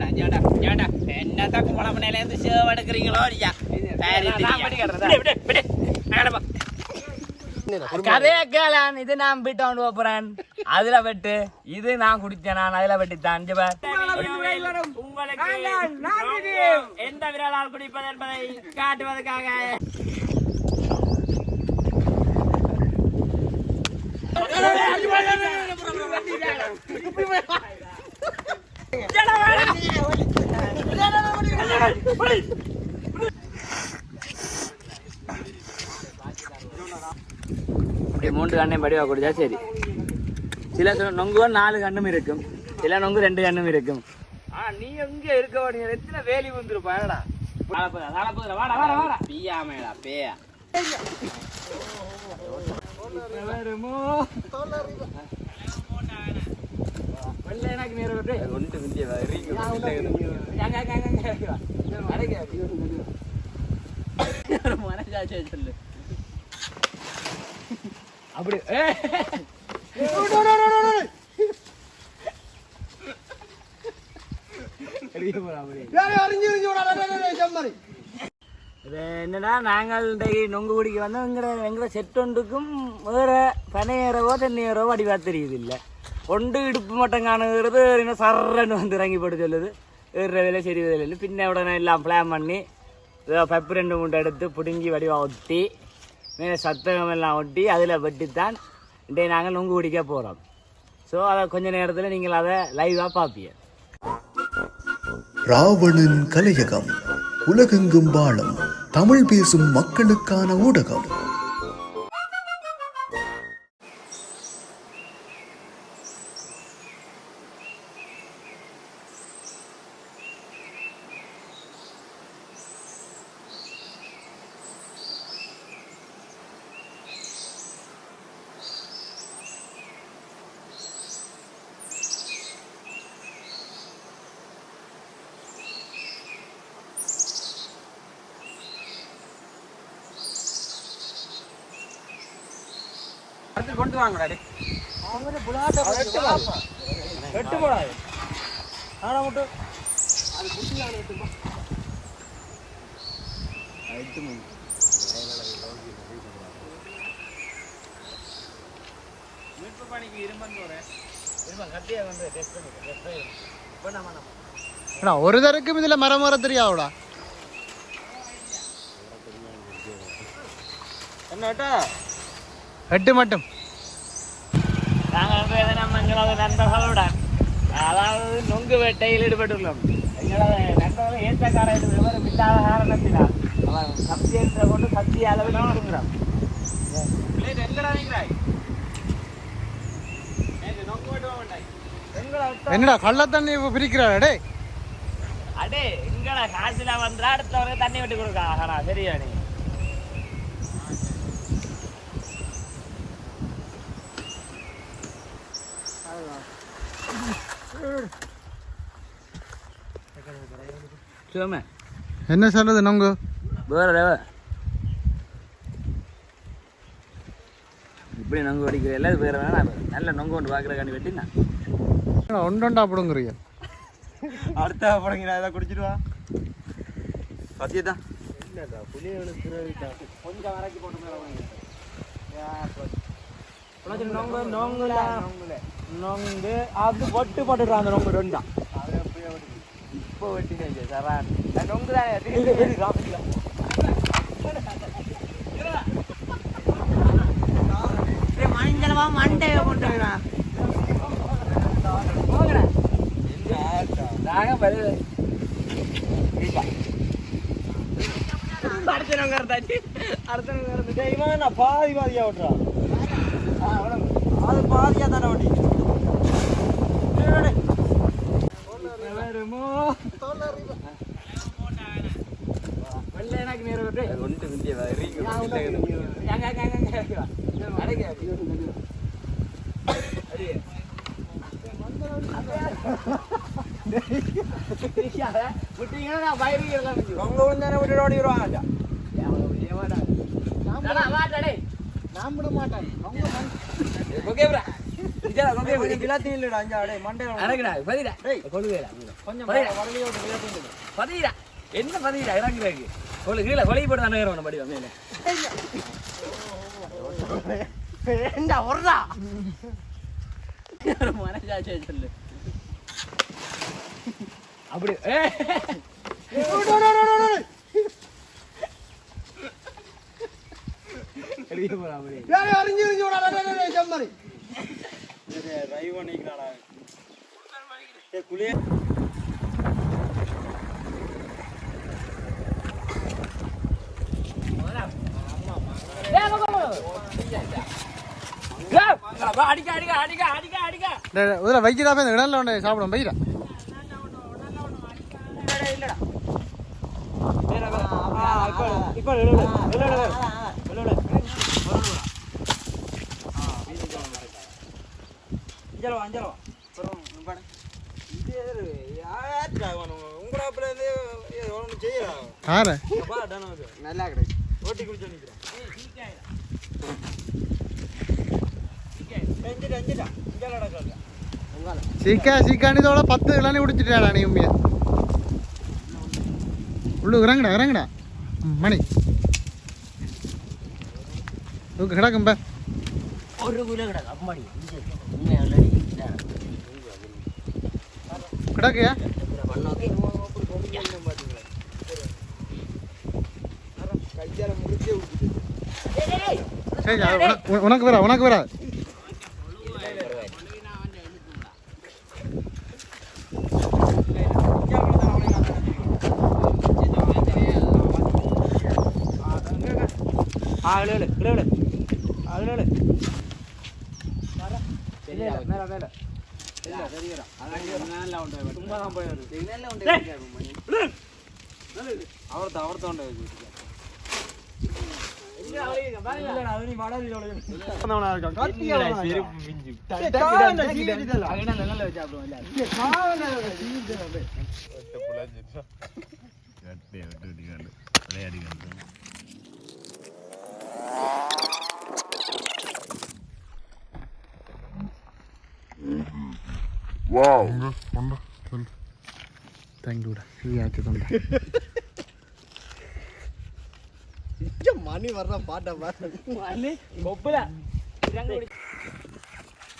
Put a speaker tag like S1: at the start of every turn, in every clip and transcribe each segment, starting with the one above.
S1: என்னத்த குழம்புனையில இருந்து சேவ எடுக்கிறீங்களோ இல்லையா
S2: கதையை கேளான் இது நான் கொண்டு போறேன் அதுல வெட்டு இது நான் குடிச்சேன் நான் அதுல வெட்டி தான்.
S1: உங்களுக்கு எந்த விரலால் குடிப்பது என்பதை காட்டுவதற்காக
S2: இப்படி மூன்று கண்ணையும் படிவா குடிச்சா சரி. சில சில நொங்கு நாலு கண்ணும் இருக்கும். சில நொங்கு ரெண்டு கண்ணும் இருக்கும். ஆ நீ எங்க இருக்க நீ எத்தனை வேலி வந்துருப்பாடா வாடா வாடா வாடா.
S1: பியாமேடா பேயா.
S2: நேரம் விட்டு
S1: ஒன்று மிஞ்சிய மனசாட்சி சொல்லு
S2: அப்படி. என்னடா நாங்கள் இன்றைக்கு நொங்கு குடிக்க வந்தோம். எங்கட எங்கட செட்டொண்டுக்கும் வேற பனையேறவோ தென்னையேறவோ வடிவா தெரியுது இல்லை. ஒன்று இடுப்பு மட்டும் காணுகிறது இன்னும் சர்றன்னு வந்து இறங்கி போட்டு சொல்லுது. ஏறுற வேலை சரி வேலை இல்லை பின்ன உடனே எல்லாம் பிளான் பண்ணி ஏதோ ரெண்டு மூன்று எடுத்து பிடுங்கி வடிவாக ஒட்டி மேலே சத்தகம் எல்லாம் ஒட்டி அதில் வெட்டித்தான் இன்றைய நாங்கள் நொங்கு குடிக்க போகிறோம் ஸோ அதை கொஞ்ச நேரத்தில் நீங்கள் அதை லைவாக பார்ப்பீங்க.
S3: ராவணன் கலையகம் உலகெங்கும் வாழும் தமிழ் பேசும் மக்களுக்கான ஊடகம்.
S2: கொண்டு வாங்கடா எட்டு போடாது ஆனா மட்டும் மீட்பு பணிக்கு இரும்பன் போறேன் இரும்பன் கட்டியா வந்து டெஸ்ட் பண்ணி டெஸ்ட் பண்ணி. இப்போ நம்ம நம்ம
S4: அண்ணா, ஒரு தருக்கும் இதுல மரம் வர தெரியாவுடா
S2: என்னட்டா
S4: எட்டு மட்டும்.
S2: வந்து எங்களது நண்பர்களுடன் அதாவது நொங்கு வேட்டையில் ஈடுபட்டுள்ளோம். எங்களது நண்பர்கள் ஏற்றக்கார விவரம் இல்லாத காரணத்தினால் அவன் சக்தி என்ற கொண்டு சக்தி அளவில் எங்கடா
S4: என்னடா கள்ள தண்ணி பிரிக்கிறாடா
S2: அடே எங்கடா காசுல வந்தா அடுத்தவருக்கு தண்ணி வெட்டி கொடுக்கா சரியா நீ?
S4: என்ன சொல்றது நொங்கு?
S2: வேற இப்படி நொங்கு வெடிக்கிற எல்லாம் வேற வேணாம் நல்ல நொங்கு கொண்டு பார்க்குறக்காண்டி வெட்டினா.
S4: ஒண்டொண்டா அப்படிங்கிறிய
S1: அடுத்த படங்க நான் இதை குடிச்சிருவா பசியதான்
S2: கொஞ்சம் வரைக்கும் போட்டு மேலே நொங்கு நொங்குல நொங்கு அது பொட்டு போட்டுடுறான் அந்த நொங்கு ரெண்டா. இப்போ வெட்டினேன் சரான் நொங்கு தான்
S1: மஞ்சளமா மண்டையை கொண்டு
S2: நாங்க
S1: அடுத்த நோங்க இருந்தாச்சு அடுத்த நோங்க இருந்துச்சு இவன் நான் பாதி பாதியா விட்டுறான் அது பாதியா தானே ஓட்டி
S2: வருமோ வெள்ள எனக்கு நேரம் விட்டு
S1: ஒன்று மிஞ்சிய
S2: அங்க அங்க அங்க அங்க அடங்க விட்டீங்கன்னா நான் பயிர் எல்லாம்
S1: உங்க ஒன்று விட்டு ஓடிடுவான்
S2: வாடா டேய்
S4: நான் விட மாட்டேன்
S2: ஓகே என்ன பதிடா? இறங்குறாங்க கொள்ளு கீழே கொலை போட்டு தானே ஏறணும் படி மேலே.
S1: ஏண்டா ஒர்றா
S2: ஒரு மனசாட்சியை சொல்லு. அப்படி ஏ.
S1: அறிஞ்சு அறிஞ்சு விடா டேய் டேய் டேய் ஜம்மரி டேய் ரைவ்
S2: அடிக்க அடிக்க அடிக்க அடிக்க
S4: வைக்கிறா. போய் இந்த இடம்ல ஒன்று சாப்பிடும் வைக்கிறா
S1: இப்போ இல்ல இல்ல இல்ல இல்ல அஞ்சலவா அஞ்சலவா
S4: காரை
S1: நல்லா கிடையாது. ஓட்டி குடிச்சு உங்கால
S4: சீக்கா சீக்கானு இதோட பத்து கிளானி குடிச்சிட்டாடா நீ உண்மையா? உள்ளு இறங்குடா இறங்குடா. மணி. தூக்கு கிடக்கும் பே.
S2: ஒரு கிலோ கிடக்கு. அம்மாடி உண்மையா இல்லடி
S4: கிடக்குயா
S2: பண்ணோக்கே
S1: கையால முடிச்சே விட்டுட்டு
S4: சரி அது உன- உன- உனக்கு வரா உனக்கு வரா
S1: ஆ இழு இழு இழு இழு ஆ இழு இழு இல்ல சரியா சும்மா தான் போய் வருது அவர்த்த அவர்த்த உண்டு இல்லடா அது நீ மடாதி
S4: தேங்க்யூடா இது ஆச்சு தந்தா
S1: மணி வர்ற பாட்டை பாரு
S2: கொப்புல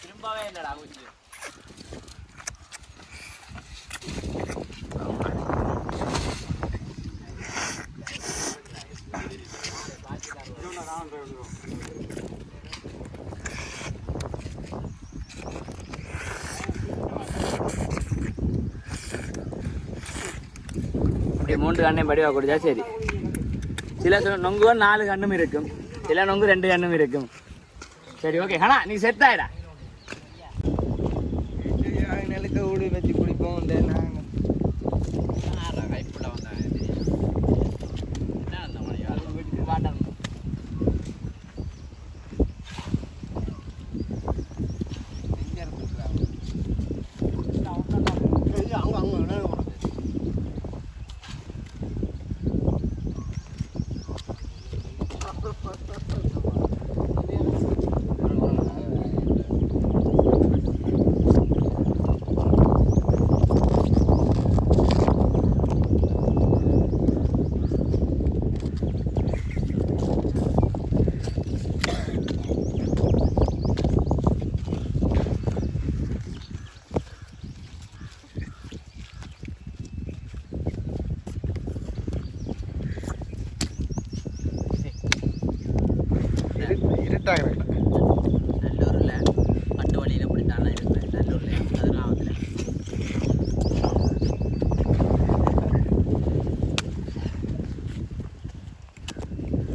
S2: திரும்பவே இல்லடா குச்சி இப்படி மூன்று கண்ணையும் படிவா கொடுத்தா சரி சில நொங்கு நாலு கண்ணும் இருக்கும் சில நொங்கு ரெண்டு கண்ணும் இருக்கும் சரி ஓகே ஹனா நீ செத்தாயிடா ஆயிடா
S1: ஊடு வச்சு குடிப்போம் motherfucker. இந்த நாங்க
S4: இருட்டாகிறேன்
S2: நல்லூரில் பட்டு வழியில் பிடித்தாலும் இருப்பேன் நல்லூரில். பதினாவதுல.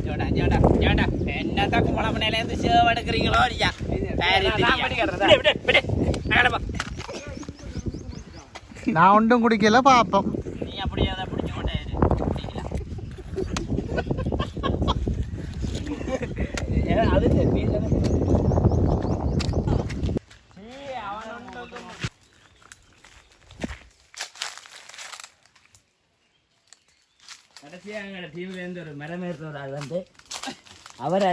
S2: ஜோடா ஜோடா ஜோடா. என்னத்த கும்பளமனையிலேருந்து சேவ் எடுக்கிறீங்களோ ஐயா
S4: நான் ஒன்றும் குடிக்கல பாப்போம்
S2: நீ அப்படியே அதை பிடிச்சு கொண்டே இரு. குடிக்கலாம். ஏ, அது சரி, நீ தானே சீ, அவன் ஒண்ணும் கடைசியாக எங்களோட டீம்லேருந்து ஒரு மரமேற்ற ஒரு ஆள் வந்து அவரை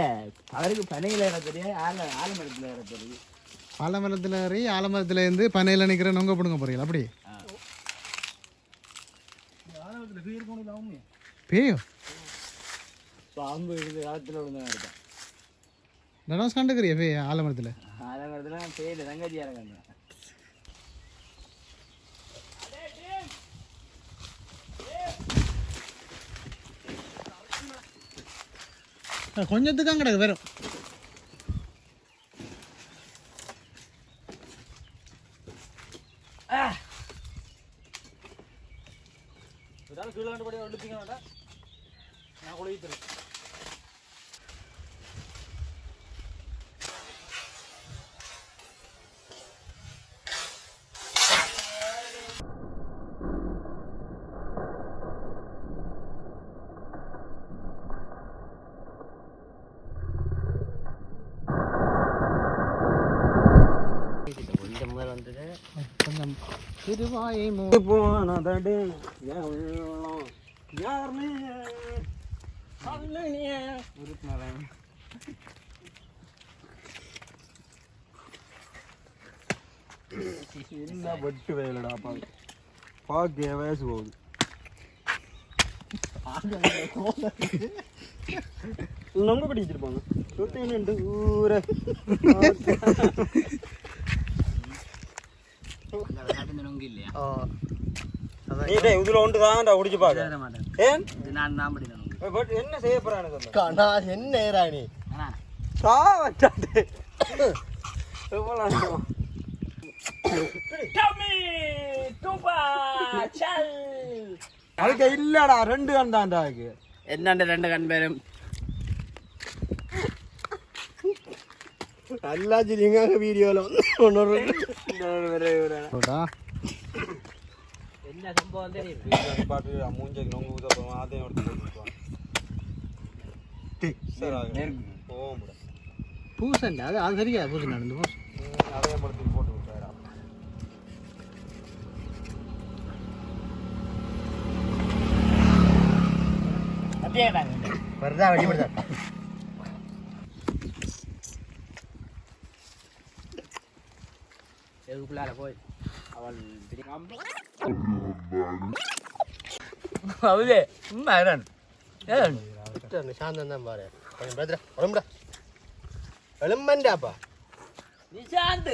S2: அவருக்கு பனையில் இட தெரியாது ஆள் ஆலமரத்தில் இட தெரியும்.
S4: ஆலமரத்தில் ஏறி ஆலமரத்துல இருந்து பனையில் நிற்கிற நொங்க பிடுங்க போறீங்களா? அப்படி? பேயோ
S2: பாம்பு இருந்து காலத்தில் விழுந்தா இருக்கேன்.
S4: நடனம் கண்டுக்கிறியா பே ஆலமரத்தில்?
S2: ஆலமரத்துல பேரு தங்கச்சி இறங்க
S4: கொஞ்சத்துக்கு கிடக்கு வெறும்.
S1: இதால கீழே வேண்டாம். நான் குளித்துறேன்
S2: கொஞ்சம்
S4: திருவாயை
S1: போனதடு என்ன வெட்டு வேலைடா பா பாக்க வயசு போகுது. நம்ம படி வச்சிருப்பாங்க சுத்தி நின்று ஊர
S2: நொங்கு இல்லையா
S1: நீ டேய் இதுல ஒன்று தான்டா குடிச்சு பாக்க
S2: சேர மாட்டேன்
S1: ஏன்
S2: இது நான் தான்
S1: பட் என்ன செய்ய போறானு
S5: என்ன ராணி
S2: ஆனா
S1: சா வச்சாண்டே எவ்வளோ
S2: டம்மி டூபா சல்
S1: அதுக்கு இல்லடா ரெண்டு கண் தான்டா அதுக்கு
S2: என்னண்ட ரெண்டு கண் பேரும்
S5: நல்லா சரிங்க வீடியோவில் வந்து ஒன்று
S2: என்ன சம்பவம் தெரியும்
S1: பாட்டு மூஞ்சக்கு நொங்கு ஊதப்போம் அதையும் எடுத்து அது போக முடியாது
S4: பூசண்டா? அது அது சரியா? இந்த பூசம்
S1: அதையும் எடுத்து போட்டு விட்டாரா
S2: அப்படியே
S5: வருதா? வெளிப்படுதா
S2: எதுக்குள்ளார போய் அவள் அவளே இறன் ஏன்
S5: சாந்தம் தான் பாரு கொஞ்சம் பிரதரா உடம்புடா எலும்பண்டாப்பா
S2: நிஷாந்த்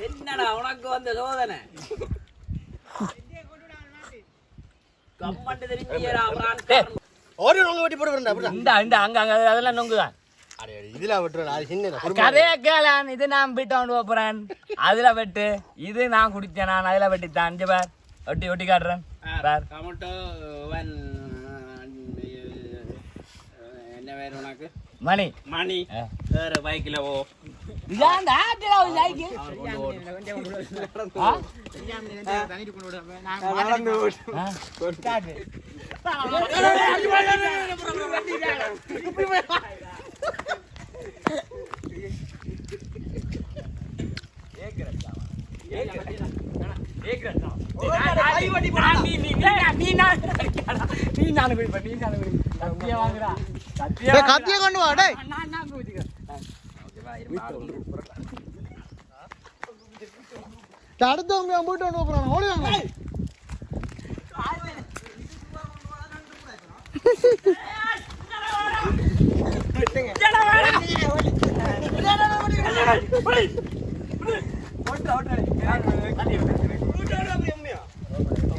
S2: என்னடா உனக்கு வந்த சோதனை கம்மண்டு தெரிஞ்சியடா
S5: ஒரு நொங்க வெட்டி போட்டு வரண்டா
S2: இந்த இந்த அங்க அங்க அதெல்லாம் நொங்குதான்
S5: அடே அடே இதுல
S2: கதைய கேளான் இது நான் போயிட்டு கொண்டு போறேன். அதுல வெட்டு. இது நான் குடிச்சேன் நான் அதுல வெட்டி தான் இங்க பார். ஒட்டி ஒட்டி காட்டுறேன். பார்.
S6: என்ன உனக்கு?
S2: மணி.
S6: மணி. வேறு
S2: ஆட்டில ஒரு?
S1: நடந்து
S2: ஆ? காட்டு. நீ நீ நீ நான் நீ நானு குடிப்பேன் நீ நானு குடிப்பேன் கத்திய
S4: கொண்டு வா அடுத்தவங்க போயிட்டு கொண்டு போறாங்க ஓடி வாங்க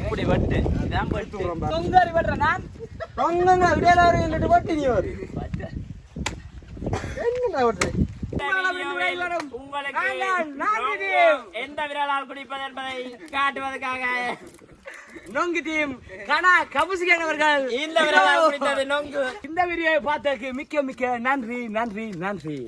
S2: இப்படி வட்டு. இதான் வட்டு. தொங்காரி வட்டுற நான்.
S1: தொங்கங்க விடையில இருந்துட்டு பட்டி நீ வரு. என்னடா விட்டு?
S2: உங்களுக்கு எந்த விரலால் குடிப்பது என்பதை காட்டுவதற்காக. நொங்கு டீம் கனா கபுசிகன் அவர்கள். இந்த விரலால் குடித்தது நொங்கு. இந்த வீடியோவை பார்த்ததுக்கு மிக்க மிக்க நன்றி நன்றி நன்றி.